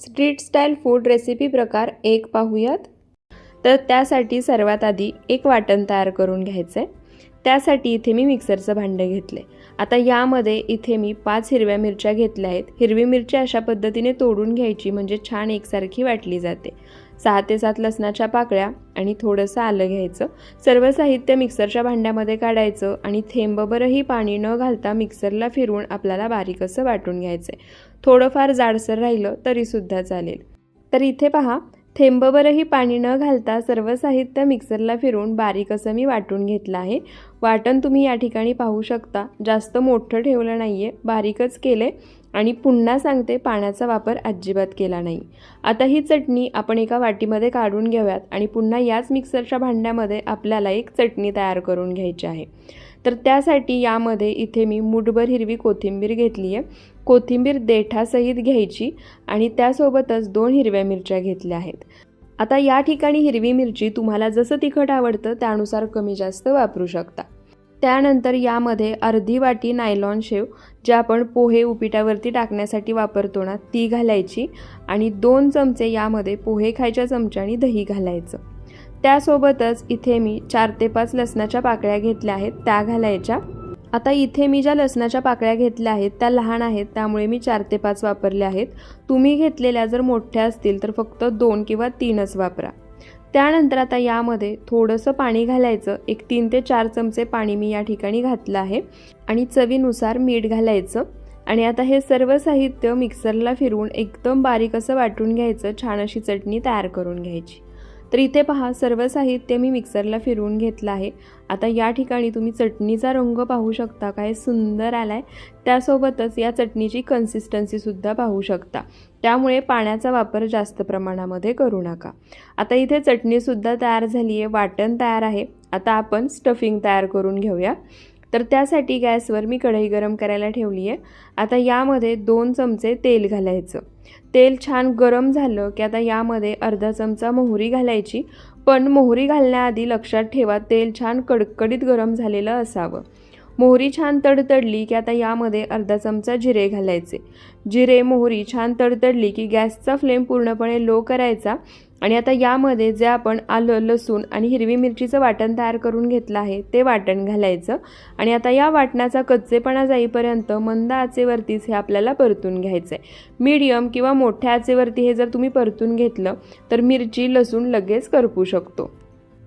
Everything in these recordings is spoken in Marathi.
स्ट्रीट स्टाईल फूड रेसिपी प्रकार एक पाहूयात. तर त्यासाठी सर्वात आधी एक वाटण तयार करून घ्यायचं. आहे त्यासाठी इथे मी मिक्सरचं भांडं घेतले. आता यामध्ये इथे मी पाच हिरव्या मिरच्या घेतल्या आहेत. हिरवी मिरची अशा पद्धतीने तोडून घ्यायची म्हणजे छान एकसारखी वाटली जाते. सहा ते सात लसणाच्या पाकळ्या आणि थोडंसं आलं घ्यायचं. सर्व साहित्य मिक्सरच्या भांड्यामध्ये काढायचं आणि थेंबभरही पाणी न घालता मिक्सरला फिरवून आपल्याला बारीक असं वाटून घ्यायचं आहे थोडंफार जाडसर राहिलं तरीसुद्धा चालेल. तर इथे पहा थेंबभरही पाणी न घालता सर्व साहित्य मिक्सरला फिरवून बारीक असं मी वाटून घेतलं आहे. वाटण तुम्ही या ठिकाणी पाहू शकता. जास्त मोठं ठेवलं नाही आहे बारीकच केले आणि पुन्हा सांगते पाण्याचा वापर अजिबात केला नाही. आता ही चटणी आपण एका वाटीमध्ये काढून घेऊयात आणि पुन्हा याच मिक्सरच्या भांड्यामध्ये आपल्याला एक चटणी तयार करून घ्यायची आहे. तर त्यासाठी यामध्ये इथे मी मुठभर हिरवी कोथिंबीर घेतली आहे. कोथिंबीर देठासहित घ्यायची आणि त्यासोबतच दोन हिरव्या मिरच्या घेतल्या आहेत. आता या ठिकाणी हिरवी मिरची तुम्हाला जसं तिखट आवडतं त्यानुसार कमी जास्त वापरू शकता. त्यानंतर यामध्ये अर्धी वाटी नायलॉन शेव जे आपण पोहे उपिटावरती टाकण्यासाठी वापरतो ना ती घालायची आणि दोन चमचे यामध्ये पोहे खायच्या चमच्याने दही घालायचं. त्यासोबतच इथे मी चार ते पाच लसणाच्या पाकळ्या घेतल्या आहेत त्या घालायच्या. आता इथे मी ज्या लसणाच्या पाकळ्या घेतल्या आहेत त्या लहान आहेत त्यामुळे मी चार ते पाच वापरल्या आहेत. तुम्ही घेतलेल्या जर मोठ्या असतील तर फक्त दोन किंवा तीनच वापरा. त्यानंतर आता यामध्ये थोडंसं पाणी घालायचं. एक तीन ते चार चमचे पाणी मी या ठिकाणी घातलं आहे. आणि चवीनुसार मीठ घालायचं. आणि आता हे सर्व साहित्य मिक्सरला फिरवून एकदम बारीक असं वाटून घ्यायचं. छान अशी चटणी तयार करून घ्यायची. तर इथे पहा सर्व साहित्य मी मिक्सरला फिरवून घेतलं आहे. आता या ठिकाणी तुम्ही चटणीचा रंग पाहू शकता. काय सुंदर आला आहे त्यासोबतच या चटणीची कन्सिस्टन्सीसुद्धा पाहू शकता. त्यामुळे पाण्याचा वापर जास्त प्रमाणामध्ये करू नका. आता इथे चटणीसुद्धा तयार झाली आहे वाटण तयार आहे. आता आपण स्टफिंग तयार करून घेऊया. तर त्यासाठी गॅसवर मी कढई गरम करायला ठेवली आहे आता यामध्ये दोन चमचे तेल घालायचं. तेल छान गरम झालं की आता यामध्ये अर्धा चमचा मोहरी घालायची. पण मोहरी घालण्याआधी लक्षात ठेवा तेल छान कडकडीत गरम झालेलं असावं. मोहरी छान तडतडली की आता यामध्ये अर्धा चमचा जिरे घालायचे. जिरे मोहरी छान तडतडली की गॅसचा फ्लेम पूर्णपणे लो करायचा आणि आता यामध्ये जे आपण आलं लसूण आणि हिरवी मिरचीचं वाटण तयार करून घेतलं आहे ते वाटण घालायचं. आणि आता या वाटणाचा कच्चेपणा जाईपर्यंत मंद आचेवरतीच हे आपल्याला परतून घ्यायचं आहे मीडियम किंवा मोठ्या आचेवरती हे जर तुम्ही परतून घेतलं तर मिरची लसूण लगेच करपू शकतो.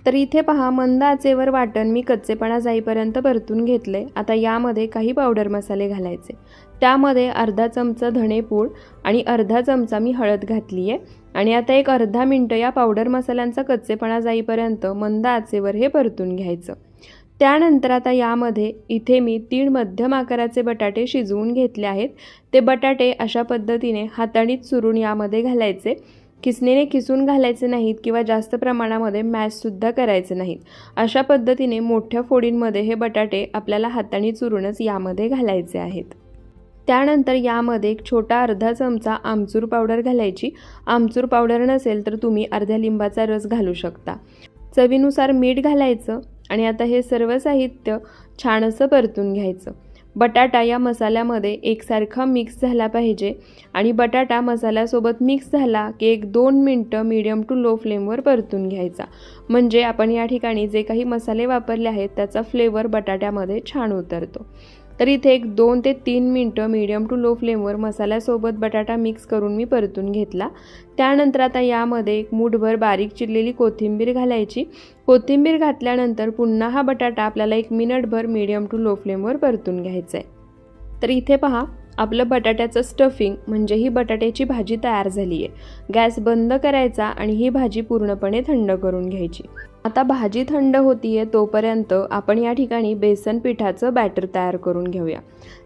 तर इथे पहा मंद आचेवर वाटण मी कच्चेपणा जाईपर्यंत परतून घेतले. आता यामध्ये काही पावडर मसाले घालायचे. त्यामध्ये अर्धा चमचा धणेपूड आणि अर्धा चमचा मी हळद घातली आहे आणि आता एक अर्धा मिनटं या पावडर मसाल्यांचा कच्चेपणा जाईपर्यंत मंद आचेवर हे परतून घ्यायचं. त्यानंतर आता यामध्ये इथे मी तीन मध्यम आकाराचे बटाटे शिजवून घेतले आहेत. ते बटाटे अशा पद्धतीने हाताळीत चुरून यामध्ये घालायचे. किसणीने किसून घालायचे नाहीत किंवा जास्त प्रमाणामध्ये मॅशसुद्धा करायचे नाहीत. अशा पद्धतीने मोठ्या फोडींमध्ये हे बटाटे आपल्याला हाताने चुरूनच यामध्ये घालायचे आहेत. त्यानंतर यामध्ये एक छोटा अर्धा चमचा आमचूर पावडर घालायची. आमचूर पावडर नसेल तर तुम्ही अर्ध्या लिंबाचा रस घालू शकता. चवीनुसार मीठ घालायचं आणि आता हे सर्व साहित्य छान असं परतून घ्यायचं. बटाटा या मसाल्यामध्ये एकसारखा मिक्स झाला पाहिजे. आणि बटाटा मसाल्यासोबत मिक्स झाला की एक दोन मिनटं मीडियम टू लो फ्लेमवर परतून घ्यायचा. म्हणजे आपण या ठिकाणी जे काही मसाले वापरले आहेत त्याचा फ्लेवर बटाट्यामध्ये छान उतरतो. तर इथे एक दोन ते तीन मिनटं मीडियम टू लो फ्लेमवर मसाल्यासोबत बटाटा मिक्स करून मी परतून घेतला. त्यानंतर आता यामध्ये एक मूठभर बारीक चिरलेली कोथिंबीर घालायची. कोथिंबीर घातल्यानंतर पुन्हा हा बटाटा आपल्याला एक मिनटभर मीडियम टू लो फ्लेमवर परतून घ्यायचा आहे तर इथे पहा आपलं बटाट्याचं स्टफिंग म्हणजे ही बटाट्याची भाजी तयार झाली आहे गॅस बंद करायचा आणि ही भाजी पूर्णपणे थंड करून घ्यायची. आता भाजी थंड होती आहे तोपर्यंत आपण या ठिकाणी बेसन पिठाचं बॅटर तयार करून घेऊया.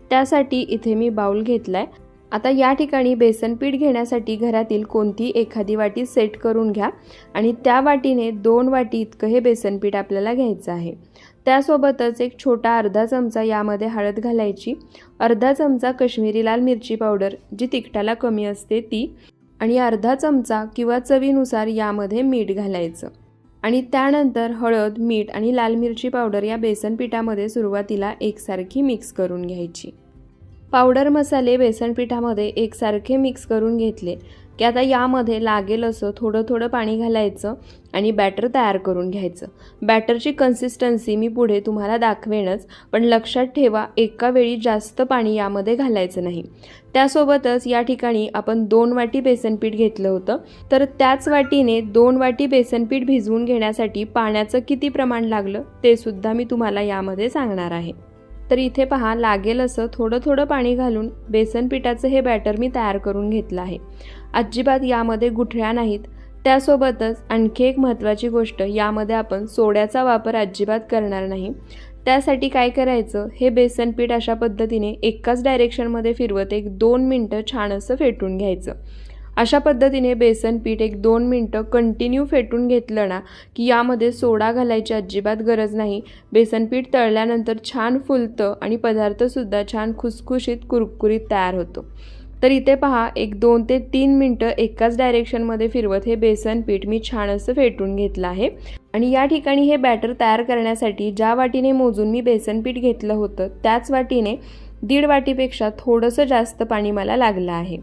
त्यासाठी इथे मी बाऊल घेतला आहे आता या ठिकाणी बेसन पीठ घेण्यासाठी घरातील कोणती एखादी वाटी सेट करून घ्या आणि त्या वाटीने दोन वाटी इतकं हे बेसन पीठ आपल्याला घ्यायचं आहे. त्यासोबतच एक छोटा अर्धा चमचा यामध्ये हळद घालायची. अर्धा चमचा कश्मीरी लाल मिरची पावडर जी तिखटाला कमी असते ती आणि अर्धा चमचा किंवा चवीनुसार यामध्ये मीठ घालायचं. आणि त्यानंतर हळद मीठ आणि लाल मिरची पावडर या बेसन पिठामध्ये सुरुवातीला एकसारखी मिक्स करून घ्यायची. पावडर मसाले बेसन पिठामध्ये एकसारखे मिक्स करून घेतले. की आता यामध्ये लागेल असं थोडं थोडं पाणी घालायचं आणि बॅटर तयार करून घ्यायचं. बॅटरची कन्सिस्टन्सी मी पुढे तुम्हाला दाखवेनच पण लक्षात ठेवा एका वेळी जास्त पाणी यामध्ये घालायचं नाही. त्यासोबतच या ठिकाणी आपण दोन वाटी बेसनपीठ घेतलं होतं. तर त्याच वाटीने दोन वाटी बेसनपीठ भिजवून घेण्यासाठी पाण्याचं किती प्रमाण लागलं ते सुद्धा मी तुम्हाला यामध्ये सांगणार आहे. तर इथे पहा लागेल असं थोडं थोडं पाणी घालून बेसन पिठाचं हे बॅटर मी तयार करून घेतलं आहे. अजिबात यामध्ये गुठळ्या नाहीत. त्यासोबतच आणखी एक महत्त्वाची गोष्ट यामध्ये आपण सोड्याचा वापर अजिबात करणार नाही. त्यासाठी काय करायचं? हे बेसन पीठ अशा पद्धतीने एकाच डायरेक्शनमध्ये फिरवत एक दोन मिनटं छान असं फेटून घ्यायचं. अशा पद्धतीने बेसन पीठ एक दोन मिनटं कंटिन्यू फेटून घेतलं ना की यामध्ये सोडा घालायची अजिबात गरज नाही. बेसन पीठ तळल्यानंतर छान फुलतं आणि पदार्थसुद्धा छान खुसखुशीत कुरकुरीत तयार होतो. तर इथे पहा एक दोन ते तीन मिनटं एकाच डायरेक्शनमध्ये फिरवत हे बेसन पीठ मी छान असं फेटून घेतलं आहे. आणि या ठिकाणी हे बॅटर तयार करण्यासाठी ज्या वाटीने मोजून मी बेसन पीठ घेतलं होतं त्याच वाटीने दीड वाटीपेक्षा थोडंसं जास्त पाणी मला लागलं आहे.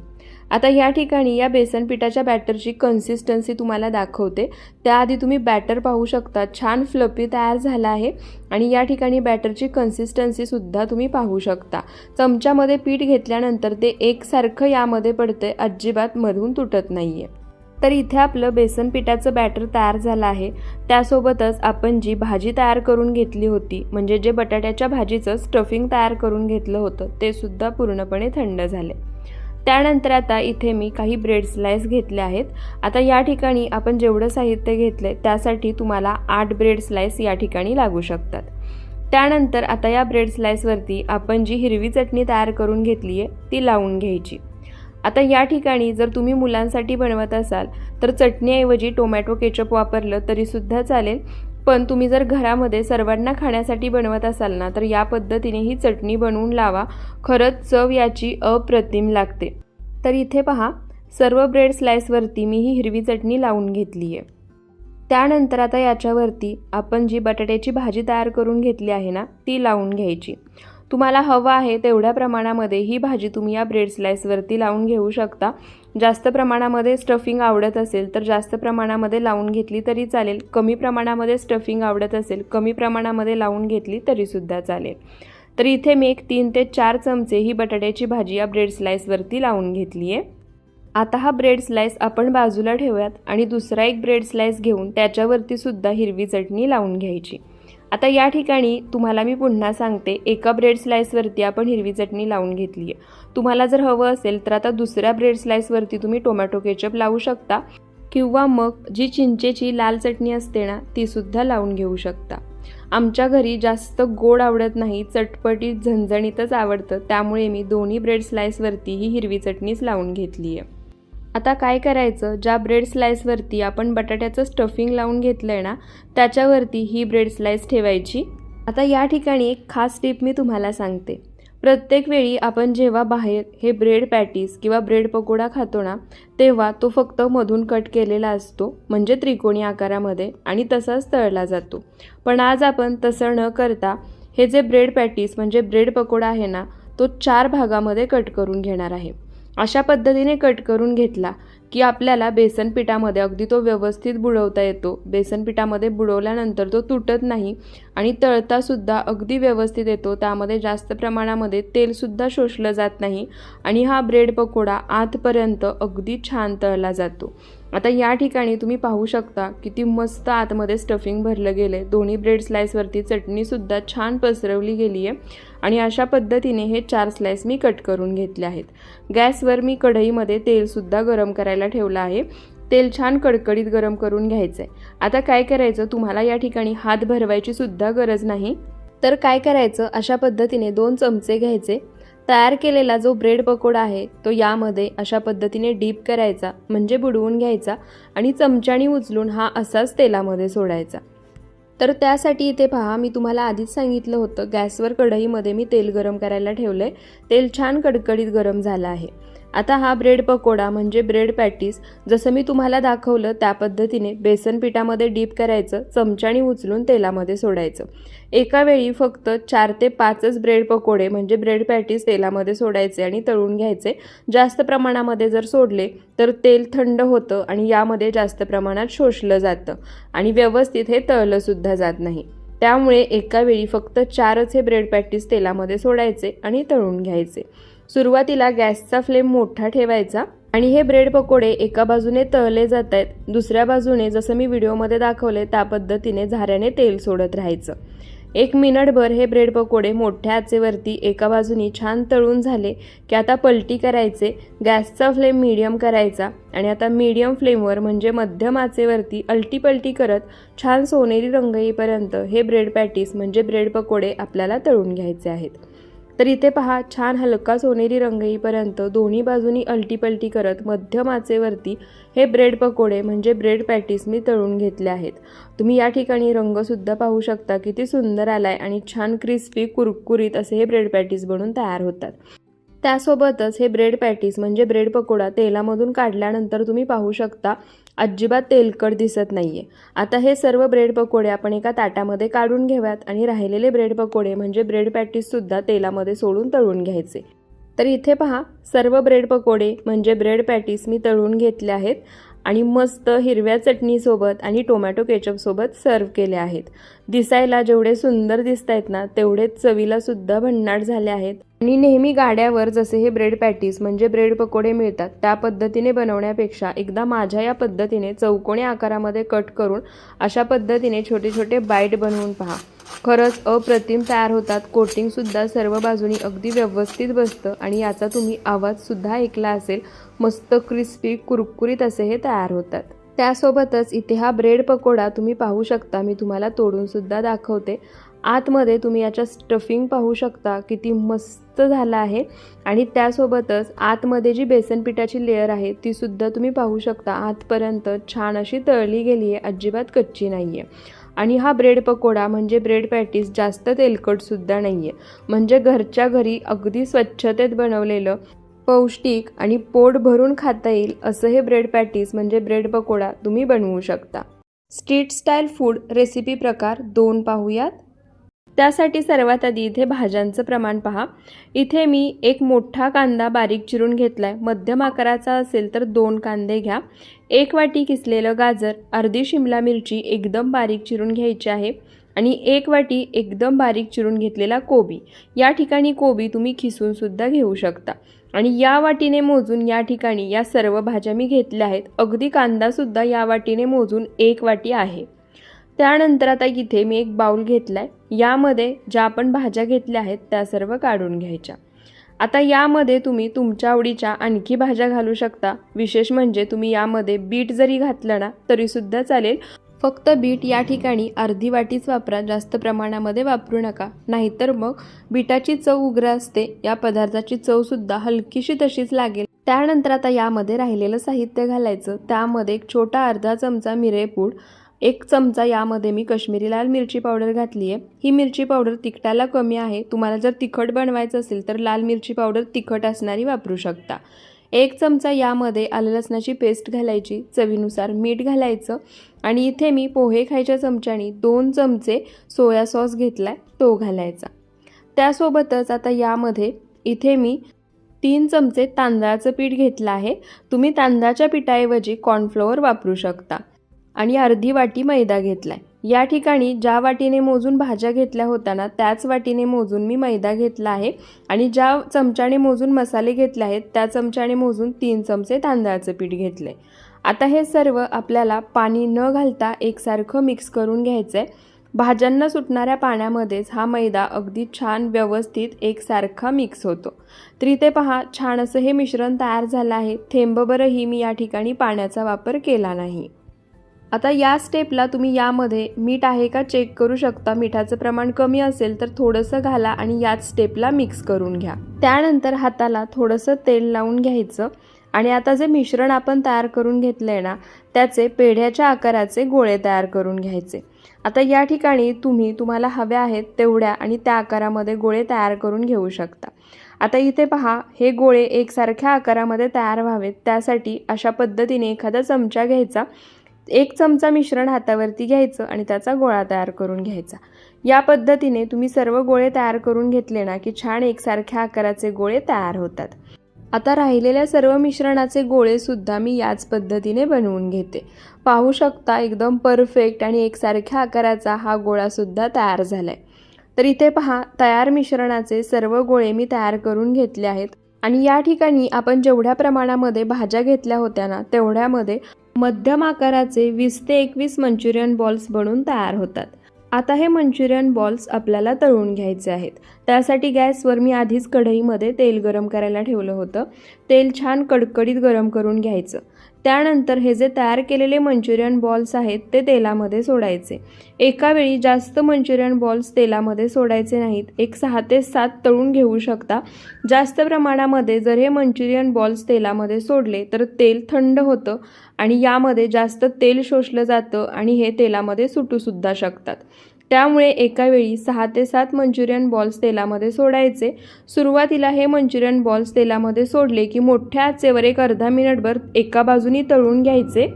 आता या ठिकाणी या बेसन पिठाच्या बॅटरची कन्सिस्टन्सी तुम्हाला दाखवते. त्याआधी तुम्ही बॅटर पाहू शकता. छान फ्लपी तयार झाला आहे. आणि या ठिकाणी बॅटरची कन्सिस्टन्सीसुद्धा तुम्ही पाहू शकता. चमच्यामध्ये पीठ घेतल्यानंतर ते एकसारखं यामध्ये पडतंय अजिबात मधून तुटत नाही आहे तर इथे आपलं बेसन पिठाचं बॅटर तयार झालं आहे. त्यासोबतच आपण जी भाजी तयार करून घेतली होती म्हणजे जे बटाट्याच्या भाजीचं स्टफिंग तयार करून घेतलं होतं ते सुद्धा पूर्णपणे थंड झाले. त्यानंतर आता इथे मी काही ब्रेड स्लाइस घेतले आहेत. आता या ठिकाणी आपण जेवढं साहित्य घेतलं आहे त्यासाठी तुम्हाला आठ ब्रेड स्लाइस या ठिकाणी लागू शकतात. त्यानंतर आता या ब्रेड स्लाइसवरती आपण जी हिरवी चटणी तयार करून घेतली आहे ती लावून घ्यायची. आता या ठिकाणी जर तुम्ही मुलांसाठी बनवत असाल तर चटणीऐवजी टोमॅटो केचप वापरलं तरीसुद्धा चालेल. पण तुम्ही जर घरामध्ये सर्वांना खाण्यासाठी बनवत असाल ना तर या पद्धतीने ही चटणी बनवून लावा. खरंच चव याची अप्रतिम लागते. तर इथे पहा सर्व ब्रेड स्लाइसवरती मी ही हिरवी चटणी लावून घेतली आहे त्यानंतर आता याच्यावरती आपण जी बटाट्याची भाजी तयार करून घेतली आहे ना ती लावून घ्यायची. तुम्हाला हवं आहे तेवढ्या प्रमाणामध्ये ही भाजी तुम्ही या ब्रेड स्लाइसवरती लावून घेऊ शकता. जास्त प्रमाणामध्ये स्टफिंग आवडत असेल तर जास्त प्रमाणामध्ये लावून घेतली तरी चालेल. कमी प्रमाणामध्ये स्टफिंग आवडत असेल कमी प्रमाणामध्ये लावून घेतली तरीसुद्धा चालेल. तर इथे मी एक तीन ते चार चमचे ही बटाट्याची भाजी या ब्रेड स्लाईसवरती लावून घेतली आहे. आता हा ब्रेड स्लाइस आपण बाजूला ठेवूयात आणि दुसरा एक ब्रेड स्लाइस घेऊन त्याच्यावरती सुद्धा हिरवी चटणी लावून घ्यायची. आता या ठिकाणी तुम्हाला मी पुन्हा सांगते एका ब्रेड स्लाईसवरती आपण हिरवी चटणी लावून घेतली आहे. तुम्हाला जर हवं असेल तर आता दुसऱ्या ब्रेड स्लाईसवरती तुम्ही टोमॅटो केचप लावू शकता किंवा मग जी चिंचेची लाल चटणी असते ना तीसुद्धा लावून घेऊ शकता. आमच्या घरी जास्त गोड आवडत नाही चटपटीत झणझणीतच आवडतं. त्यामुळे मी दोन्ही ब्रेड स्लाईसवरती ही हिरवी चटणीच लावून घेतली आहे. आता काय करायचं? ज्या ब्रेड स्लाईसवरती आपण बटाट्याचं स्टफिंग लावून घेतलं आहे ना त्याच्यावरती ही ब्रेड स्लाईस ठेवायची. आता या ठिकाणी एक खास टिप मी तुम्हाला सांगते. प्रत्येक वेळी आपण जेव्हा बाहेर हे ब्रेड पॅटीस किंवा ब्रेड पकोडा खातो ना तेव्हा तो फक्त मधून कट केलेला असतो म्हणजे त्रिकोणी आकारामध्ये आणि तसाच तळला जातो. पण आज आपण तसं न करता हे जे ब्रेड पॅटीस म्हणजे ब्रेड पकोडा आहे ना तो चार भागामध्ये कट करून घेणार आहे. अशा पद्धतीने कट करून घेतला की आपल्याला बेसन पिठामध्ये अगदी तो व्यवस्थित बुडवता येतो. बेसन पिठामध्ये बुडवल्यानंतर तो तुटत नाही आणि तळतासुद्धा अगदी व्यवस्थित येतो. त्यामध्ये जास्त प्रमाणामध्ये तेलसुद्धा शोषलं जात नाही आणि हा ब्रेड पकोडा आतपर्यंत अगदी छान तळला जातो. आता या ठिकाणी तुम्ही पाहू शकता किती मस्त आतमध्ये स्टफिंग भरलं गेलं आहे दोन्ही ब्रेड स्लाईसवरती चटणीसुद्धा छान पसरवली गेली आहे आणि अशा पद्धतीने हे चार स्लाईस मी कट करून घेतले आहेत. गॅसवर मी कढईमध्ये तेलसुद्धा गरम करायला ठेवलं आहे. तेल छान कडकडीत गरम करून घ्यायचं आहे आता काय करायचं? तुम्हाला या ठिकाणी हात भरवायची सुद्धा गरज नाही. तर काय करायचं? अशा पद्धतीने दोन चमचे घ्यायचे. तयार केलेला जो ब्रेड पकोडा आहे तो यामध्ये अशा पद्धतीने डीप करायचा म्हणजे बुडवून घ्यायचा आणि चमच्याने उचलून हा असाच तेलामध्ये सोडायचा. तर त्यासाठी इथे पहा मी तुम्हाला आधीच सांगितलं होतं गॅसवर कढईमध्ये मी तेल गरम करायला ठेवलं आहे तेल छान कडकडीत गरम झालं आहे. आता हा ब्रेड पकोडा म्हणजे ब्रेड पॅटीस जसं मी तुम्हाला दाखवलं त्या पद्धतीने बेसन पिठामध्ये डीप करायचं चमच्याने उचलून तेलामध्ये सोडायचं. एका वेळी फक्त चार ते पाचच ब्रेड पकोडे म्हणजे ब्रेड पॅटीस तेलामध्ये सोडायचे आणि तळून घ्यायचे. जास्त प्रमाणामध्ये जर सोडले तर तेल थंड होतं आणि यामध्ये जास्त प्रमाणात शोषलं जातं आणि व्यवस्थित हे तळलंसुद्धा जात नाही. त्यामुळे एका वेळी फक्त चारच हे ब्रेड पॅटीस तेलामध्ये सोडायचे आणि तळून घ्यायचे. सुरुवातीला गॅसचा फ्लेम मोठा ठेवायचा आणि हे ब्रेड पकोडे एका बाजूने तळले जात आहेत. दुसऱ्या बाजूने जसं मी व्हिडिओमध्ये दाखवले त्या पद्धतीने झाऱ्याने तेल सोडत राहायचं. एक मिनिटभर हे ब्रेड पकोडे मोठ्या आचेवरती एका बाजूनी छान तळून झाले की आता पलटी करायचे गॅसचा फ्लेम मीडियम करायचा आणि आता मीडियम फ्लेमवर म्हणजे मध्यम आचेवरती अल्टीपलटी करत छान सोनेरी रंग येईपर्यंत हे ब्रेड पॅटीस म्हणजे ब्रेड पकोडे आपल्याला तळून घ्यायचे आहेत. तर इथे पहा छान हलका सोनेरी रंग येईपर्यंत दोन्ही बाजूनी अलटीपलटी करत मध्यम आचेवरती हे ब्रेड पकोडे म्हणजे ब्रेड पॅटीस मी तळून घेतले आहेत. तुम्ही या ठिकाणी रंगसुद्धा पाहू शकता किती सुंदर आलाय आणि छान क्रिस्पी कुरकुरीत असे हे ब्रेड पॅटीस बनून तयार होतात. त्यासोबतच हे ब्रेड पॅटीस म्हणजे ब्रेड पकोडा तेलामधून काढल्यानंतर तुम्ही पाहू शकता अजिबात तेलकट दिसत नाही आहे आता हे सर्व ब्रेड पकोडे आपण एका ताटामध्ये काढून घेऊयात आणि राहिलेले ब्रेड पकोडे म्हणजे ब्रेड पॅटीससुद्धा तेलामध्ये सोडून तळून घ्यायचे. तर इथे पहा सर्व ब्रेड पकोडे म्हणजे ब्रेड पॅटीस मी तळून घेतले आहेत आणि मस्त हिरव्या चटणीसोबत आणि टोमॅटो केचपसोबत सर्व केले आहेत. दिसायला जेवढे सुंदर दिसत आहेत ना तेवढेच चवीलासुद्धा भन्नाट झाले आहेत. आणि नेहमी गाड्यावर जसे हे ब्रेड पॅटीस म्हणजे ब्रेड पकोडे मिळतात त्या पद्धतीने बनवण्यापेक्षा एकदा माझ्या या पद्धतीने चौकोनी आकारामध्ये कट करून अशा पद्धतीने छोटे छोटे बाईट बनवून पहा. खरंच अप्रतिम तयार होतात. कोटिंगसुद्धा सर्व बाजूनी अगदी व्यवस्थित बसतं आणि याचा तुम्ही आवाजसुद्धा ऐकला असेल. मस्त क्रिस्पी कुरकुरीत असे हे तयार होतात. त्यासोबतच इथे हा ब्रेड पकोडा तुम्ही पाहू शकता. मी तुम्हाला तोडूनसुद्धा दाखवते. आतमध्ये तुम्ही याच्या स्टफिंग पाहू शकता किती मस्त झालं आहे. आणि त्यासोबतच आतमध्ये जी बेसन पिठाची लेअर आहे ती सुद्धा तुम्ही पाहू शकता. आतपर्यंत छान अशी तळली गेली आहे. अजिबात कच्ची नाही आहे आणि हा ब्रेड पकोडा म्हणजे ब्रेड पॅटीस जास्त तेलकटसुद्धा नाही आहे म्हणजे घरच्या घरी अगदी स्वच्छतेत बनवलेलं पौष्टिक आणि पोट भरून खाता येईल असं हे ब्रेड पॅटीस म्हणजे ब्रेड पकोडा तुम्ही बनवू शकता. स्ट्रीट स्टाईल फूड रेसिपी प्रकार दोन पाहूयात. त्यासाठी सर्वात आधी इथे भाज्यांचं प्रमाण पहा. इथे मी एक मोठा कांदा बारीक चिरून घेतला आहे मध्यम आकाराचा असेल तर दोन कांदे घ्या. एक वाटी किसलेलं गाजर अर्धी शिमला मिरची एकदम बारीक चिरून घ्यायची आहे आणि एक वाटी एकदम बारीक चिरून घेतलेला कोबी. या ठिकाणी कोबी तुम्ही खिसूनसुद्धा घेऊ शकता. आणि या वाटीने मोजून या ठिकाणी या सर्व भाज्या मी घेतल्या आहेत. अगदी कांदासुद्धा या वाटीने मोजून एक वाटी आहे. त्यानंतर आता इथे मी एक बाऊल घेतला आहे यामध्ये ज्या आपण भाज्या घेतल्या आहेत त्या सर्व काढून घ्यायच्या. आता यामध्ये तुम्ही तुमच्या आवडीच्या आणखी भाज्या घालू शकता. विशेष म्हणजे तुम्ही यामध्ये बीट जरी घातलं ना तरीसुद्धा चालेल. फक्त बीट या ठिकाणी अर्धी वाटीच वापरा जास्त प्रमाणामध्ये वापरू नका. नाहीतर मग बीटाची चव उग्र असते. या पदार्थाची चवसुद्धा हलकीशी तशीच लागेल. त्यानंतर आता यामध्ये राहिलेलं साहित्य घालायचं. त्यामध्ये एक छोटा अर्धा चमचा मिरेपूड एक चमचा यामध्ये मी कश्मीरी लाल मिरची पावडर घातली आहे. ही मिरची पावडर तिखटाला कमी आहे. तुम्हाला जर तिखट बनवायचं असेल तर लाल मिरची पावडर तिखट असणारी वापरू शकता. एक चमचा यामध्ये आलं लसणाची पेस्ट घालायची चवीनुसार मीठ घालायचं आणि इथे मी पोहे खायच्या चमच्याने दोन चमचे सोया सॉस घेतला आहे तो घालायचा. त्यासोबतच आता यामध्ये इथे मी तीन चमचे तांदळाचं पीठ घेतलं आहे. तुम्ही तांदळाच्या पिठाऐवजी कॉर्नफ्लोअर वापरू शकता. आणि अर्धी वाटी मैदा घेतला आहे या ठिकाणी ज्या वाटीने मोजून भाज्या घेतल्या होत्या ना त्याच वाटीने मोजून मी मैदा घेतला आहे. आणि ज्या चमच्याने मोजून मसाले घेतले आहेत त्या चमच्याने मोजून तीन चमचे तांदळाचं पीठ घेतले आता हे सर्व आपल्याला पाणी न घालता एकसारखं मिक्स करून घ्यायचं आहे भाज्यांना सुटणाऱ्या पाण्यामध्येच हा मैदा अगदी छान व्यवस्थित एकसारखा मिक्स होतो. तरी ते पहा छान असं हे मिश्रण तयार झालं आहे. थेंबभरही मी या ठिकाणी पाण्याचा वापर केला नाही. आता या स्टेपला तुम्ही यामध्ये मीठ आहे का चेक करू शकता. मिठाचं प्रमाण कमी असेल तर थोडंसं घाला आणि याच स्टेपला मिक्स करून घ्या. त्यानंतर हाताला थोडंसं तेल लावून घ्यायचं आणि आता जे मिश्रण आपण तयार करून घेतलं आहे ना त्याचे पेढ्याच्या आकाराचे गोळे तयार करून घ्यायचे. आता या ठिकाणी तुम्ही तुम्हाला हव्या आहेत तेवढ्या आणि त्या आकारामध्ये गोळे तयार करून घेऊ शकता. आता इथे पहा हे गोळे एकसारख्या आकारामध्ये तयार व्हावेत. त्यासाठी अशा पद्धतीने एखादा चमचा घ्यायचा एक चमचा मिश्रण हातावरती घ्यायचं आणि त्याचा गोळा तयार करून घ्यायचा. या पद्धतीने तुम्ही सर्व गोळे तयार करून घेतले ना की छान एकसारख्या आकाराचे गोळे तयार होतात. आता राहिलेल्या सर्व मिश्रणाचे गोळे सुद्धा मी याच पद्धतीने बनवून घेते. पाहू शकता एकदम परफेक्ट आणि एकसारख्या आकाराचा हा गोळासुद्धा तयार झालाय. तर इथे पहा तयार मिश्रणाचे सर्व गोळे मी तयार करून घेतले आहेत. आणि या ठिकाणी आपण जेवढ्या प्रमाणामध्ये भाज्या घेतल्या होत्या ना तेवढ्यामध्ये मध्यम आकाराचे वीस ते एकवीस मंचुरियन बॉल्स बनून तयार होतात. आता हे मंचुरियन बॉल्स आपल्याला तळून घ्यायचे आहेत. त्यासाठी गॅसवर मी आधीच कढईमध्ये तेल गरम करायला ठेवलं होतं. तेल छान कडकडीत गरम करून घ्यायचं. त्यानंतर हे जे तयार केलेले मंचुरियन बॉल्स आहेत ते तेलामध्ये सोडायचे. एकावेळी जास्त मंचुरियन बॉल्स तेलामध्ये सोडायचे नाहीत. एक सहा ते सात तळून घेऊ शकता. जास्त प्रमाणामध्ये जर हे मंचुरियन बॉल्स तेलामध्ये सोडले तर तेल थंड होतं आणि यामध्ये जास्त तेल शोषलं जातं आणि हे तेलामध्ये सुटूसुद्धा शकतात. त्यामुळे एका वेळी सहा ते सात मंचुरियन बॉल्स तेलामध्ये सोडायचे. सुरुवातीला हे मंचुरियन बॉल्स तेलामध्ये सोडले की मोठ्या आचेवर एक अर्धा मिनिटभर एका बाजूनी तळून घ्यायचे.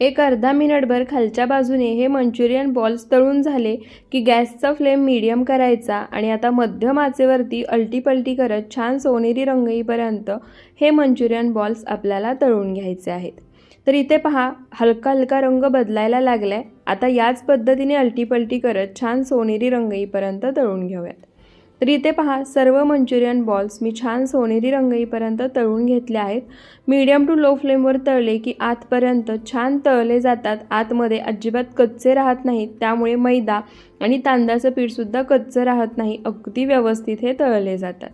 एक अर्धा मिनिटभर खालच्या बाजूने हे मंचुरियन बॉल्स तळून झाले की गॅसचा फ्लेम मीडियम करायचा आणि आता मध्यम आचेवरती अल्टीपल्टी करत छान सोनेरी रंग येईपर्यंत हे मंचुरियन बॉल्स आपल्याला तळून घ्यायचे आहेत. तर इथे पहा हलका हलका रंग बदलायला लागलाय. आता याच पद्धतीने अलटीपलटी करत छान सोनेरी रंग येईपर्यंत तळून घेऊयात. तर इथे पहा सर्व मंचुरियन बॉल्स मी छान सोनेरी रंग येईपर्यंत तळून घेतले आहेत. मीडियम टू लो फ्लेमवर तळले की आतपर्यंत छान तळले जातात. आतमध्ये अजिबात कच्चे राहत नाहीत. त्यामुळे मैदा आणि तांदळाचं पीठसुद्धा कच्चं राहत नाही. अगदी व्यवस्थित हे तळले जातात.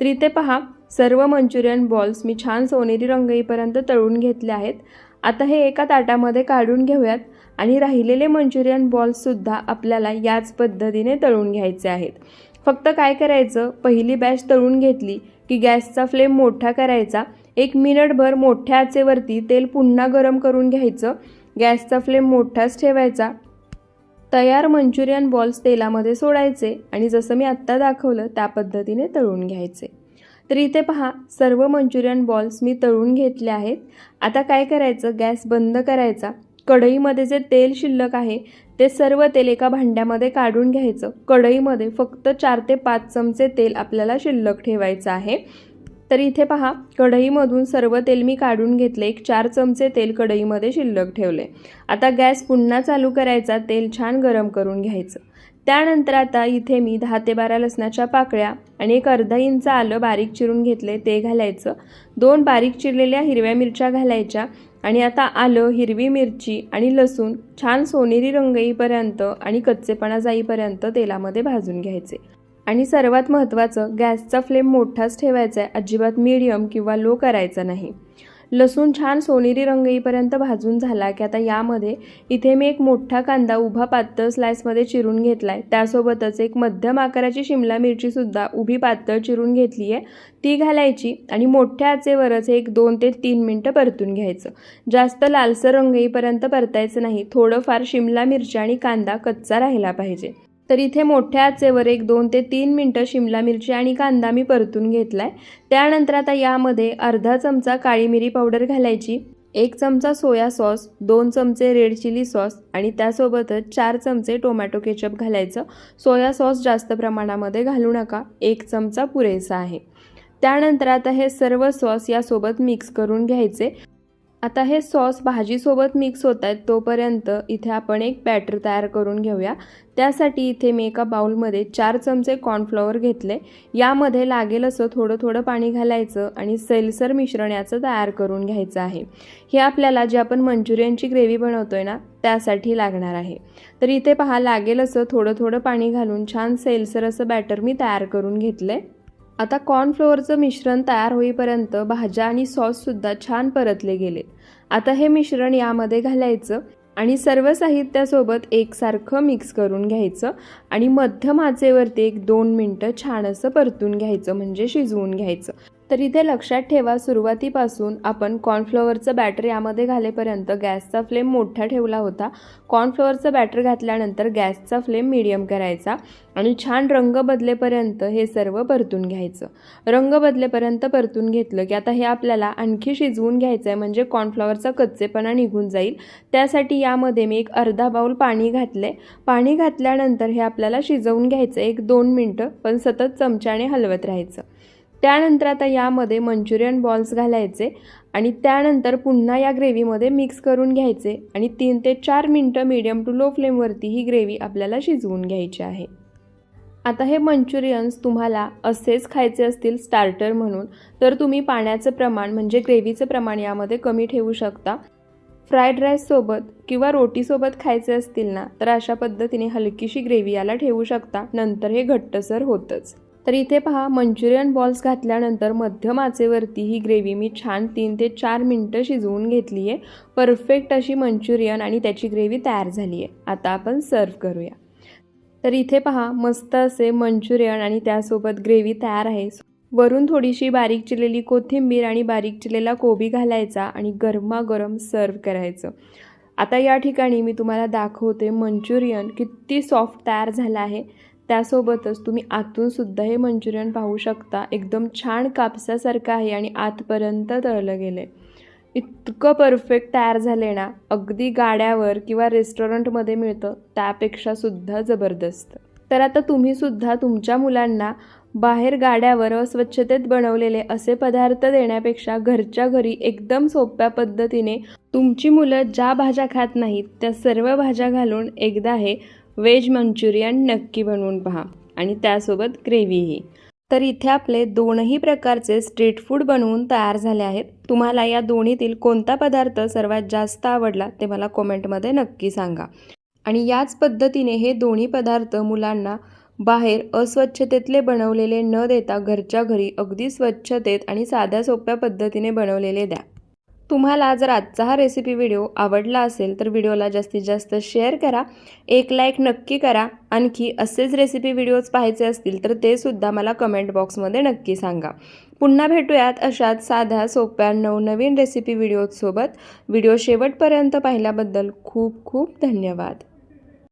तर इथे पहा सर्व मंचुरियन बॉल्स मी छान सोनेरी रंग येईपर्यंत तळून घेतले आहेत. आता हे एका ताटामध्ये काढून घेऊयात. आणि राहिलेले मंचुरियन बॉल्ससुद्धा आपल्याला याच पद्धतीने तळून घ्यायचे आहेत. फक्त काय करायचं? पहिली बॅच तळून घेतली की गॅसचा फ्लेम मोठा करायचा. एक मिनिटभर मोठ्या आचेवरती तेल पुन्हा गरम करून घ्यायचं. गॅसचा फ्लेम मोठाच ठेवायचा. तयार मंचुरियन बॉल्स तेलामध्ये सोडायचे आणि जसं मी आत्ता दाखवलं त्या पद्धतीने तळून घ्यायचे. तर इथे पहा सर्व मंचुरियन बॉल्स मी तळून घेतले आहेत. आता काय करायचं? गॅस बंद करायचा. कढईमध्ये जे तेल शिल्लक आहे ते सर्व तेल एका भांड्यामध्ये काढून घ्यायचं. कढईमध्ये फक्त चार ते पाच चमचे तेल आपल्याला शिल्लक ठेवायचं आहे. तर इथे पहा कढईमधून सर्व तेल मी काढून घेतले. एक चार चमचे तेल कढईमध्ये शिल्लक ठेवले. आता गॅस पुन्हा चालू करायचा तेल छान गरम करून घ्यायचं. त्यानंतर आता इथे मी दहा ते बारा लसणाच्या पाकळ्या आणि एक अर्धा इंच आलं बारीक चिरून घेतले ते घालायचं. दोन बारीक चिरलेल्या हिरव्या मिरच्या घालायच्या. आणि आता आलं हिरवी मिरची आणि लसूण छान सोनेरी रंग येईपर्यंत आणि कच्चेपणा जाईपर्यंत तेलामध्ये भाजून घ्यायचे. आणि सर्वात महत्त्वाचं गॅसचा फ्लेम मोठाच ठेवायचा आहे अजिबात मीडियम किंवा लो करायचा नाही. लसूण छान सोनेरी रंग येईपर्यंत भाजून झाला की आता यामध्ये इथे मी एक मोठा कांदा उभा पातळ स्लाइसमध्ये चिरून घेतला आहे त्यासोबतच एक मध्यम आकाराची शिमला मिरचीसुद्धा उभी पातळ चिरून घेतली आहे. ती घालायची आणि मोठ्या आचेवरच एक दोन ते तीन मिनटं परतून घ्यायचं. जास्त लालसर रंग येईपर्यंत परतायचं नाही. थोडंफार शिमला मिरची आणि कांदा कच्चा राहिला पाहिजे. तर इथे मोठ्या आचेवर एक दोन ते तीन मिनटं शिमला मिरची आणि कांदा मी परतून घेतला आहे त्यानंतर आता यामध्ये अर्धा चमचा काळी मिरी पावडर घालायची एक चमचा सोया सॉस दोन चमचे रेड चिली सॉस आणि त्यासोबतच चार चमचे टोमॅटो केचप घालायचं. सोया सॉस जास्त प्रमाणामध्ये घालू नका एक चमचा पुरेसा आहे. त्यानंतर आता हे सर्व सॉस यासोबत मिक्स करून घ्यायचे. आता हे सॉस भाजीसोबत मिक्स होत आहेत तोपर्यंत इथे आपण एक बॅटर तयार करून घेऊया. त्यासाठी इथे मी एका बाउलमध्ये चार चमचे कॉर्नफ्लॉवर घेतले. यामध्ये लागेल असं थोडं थोडं पाणी घालायचं आणि सैलसर मिश्रण याचं तयार करून घ्यायचं आहे. हे आपल्याला जे आपण मंचुरियनची ग्रेव्ही बनवतोय ना त्यासाठी लागणार आहे. तर इथे पहा लागेल असं थोडं थोडं पाणी घालून छान सैलसर असं बॅटर मी तयार करून घेतलं आता कॉर्नफ्लोअरचं मिश्रण तयार होईपर्यंत भाज्या आणि सॉससुद्धा छान परतले गेलेत आता हे मिश्रण यामध्ये घालायचं आणि सर्व साहित्यासोबत एकसारखं मिक्स करून घ्यायचं आणि मध्यम आचेवरती एक दोन मिनटं छान असं परतून घ्यायचं म्हणजे शिजवून घ्यायचं. तर इथे लक्षात ठेवा सुरुवातीपासून आपण कॉर्नफ्लॉवरचं बॅटर यामध्ये घालेपर्यंत गॅसचा फ्लेम मोठा ठेवला होता. कॉर्नफ्लॉवरचं बॅटर घातल्यानंतर गॅसचा फ्लेम मिडियम करायचा आणि छान रंग बदलेपर्यंत हे सर्व परतून घ्यायचं. रंग बदलेपर्यंत परतून घेतलं की आता हे आपल्याला आणखी शिजवून घ्यायचं आहे म्हणजे कॉर्नफ्लॉवरचा कच्चेपणा निघून जाईल. त्यासाठी यामध्ये मी एक अर्धा बाऊल पाणी घातले पाणी घातल्यानंतर हे आपल्याला शिजवून घ्यायचं एक दोन मिनटं पण सतत चमच्याने हलवत राहायचं. त्यानंतर आता यामध्ये मंचुरियन बॉल्स घालायचे आणि त्यानंतर पुन्हा या ग्रेव्हीमध्ये मिक्स करून घ्यायचे आणि तीन ते चार मिनटं मीडियम टू लो फ्लेमवरती ही ग्रेव्ही आपल्याला शिजवून घ्यायची आहे. आता हे मंचुरियन्स तुम्हाला असेच खायचे असतील स्टार्टर म्हणून तर तुम्ही पाण्याचं प्रमाण म्हणजे ग्रेव्हीचं प्रमाण यामध्ये कमी ठेवू शकता. फ्राईड राईससोबत किंवा रोटीसोबत खायचे असतील ना तर अशा पद्धतीने हलकीशी ग्रेव्ही याला ठेवू शकता. नंतर हे घट्टसर होतंच. तर इथे पहा मंचुरियन बॉल्स घातल्यानंतर मध्यम आचेवरती ही ग्रेव्ही मी छान तीन ते चार मिनटं शिजवून घेतली आहे परफेक्ट अशी मंचुरियन आणि त्याची ग्रेव्ही तयार झाली आहे आता आपण सर्व करूया. तर इथे पहा मस्त असे मंचुरियन आणि त्यासोबत ग्रेव्ही तयार आहे. वरून थोडीशी बारीक चिरलेली कोथिंबीर आणि बारीक चिरलेला कोबी घालायचा आणि गरमागरम सर्व करायचं. आता या ठिकाणी मी तुम्हाला दाखवते मंचुरियन किती सॉफ्ट तयार झालं आहे. त्यासोबतच तुम्ही आतूनसुद्धा हे मंचुरियन पाहू शकता. एकदम छान कापसासारखं आहे आणि आतपर्यंत तळलं गेलं आहे इतकं परफेक्ट तयार झाले ना. अगदी गाड्यावर किंवा रेस्टॉरंटमध्ये मिळतं त्यापेक्षा सुद्धा जबरदस्त. तर आता तुम्हीसुद्धा तुमच्या मुलांना बाहेर गाड्यावर अस्वच्छतेत बनवलेले असे पदार्थ देण्यापेक्षा घरच्या घरी एकदम सोप्या पद्धतीने तुमची मुलं ज्या भाज्या खात नाहीत त्या सर्व भाज्या घालून एकदा हे व्हेज मंचुरियन नक्की बनवून पहा आणि त्यासोबत ग्रेव्हीही तर इथे आपले दोनही प्रकारचे स्ट्रीट फूड बनवून तयार झाले आहेत. तुम्हाला या दोन्हीतील कोणता पदार्थ सर्वात जास्त आवडला ते मला कॉमेंटमध्ये नक्की सांगा. आणि याच पद्धतीने हे दोन्ही पदार्थ मुलांना बाहेर अस्वच्छतेतले बनवलेले न देता घरच्या घरी अगदी स्वच्छतेत आणि साध्या सोप्या पद्धतीने बनवलेले द्या. तुम्हाला जर आजचा हा रेसिपी व्हिडिओ आवडला असेल तर व्हिडिओला जास्तीत जास्त शेअर करा. एक लाईक नक्की करा. आणखी असेच रेसिपी व्हिडिओज पाहायचे असतील तर ते सुद्धा मला कमेंट बॉक्समध्ये नक्की सांगा. पुन्हा भेटूयात अशाच साध्या सोप्या नवनवीन रेसिपी व्हिडिओजसोबत व्हिडिओ शेवटपर्यंत पाहिल्याबद्दल खूप खूप धन्यवाद.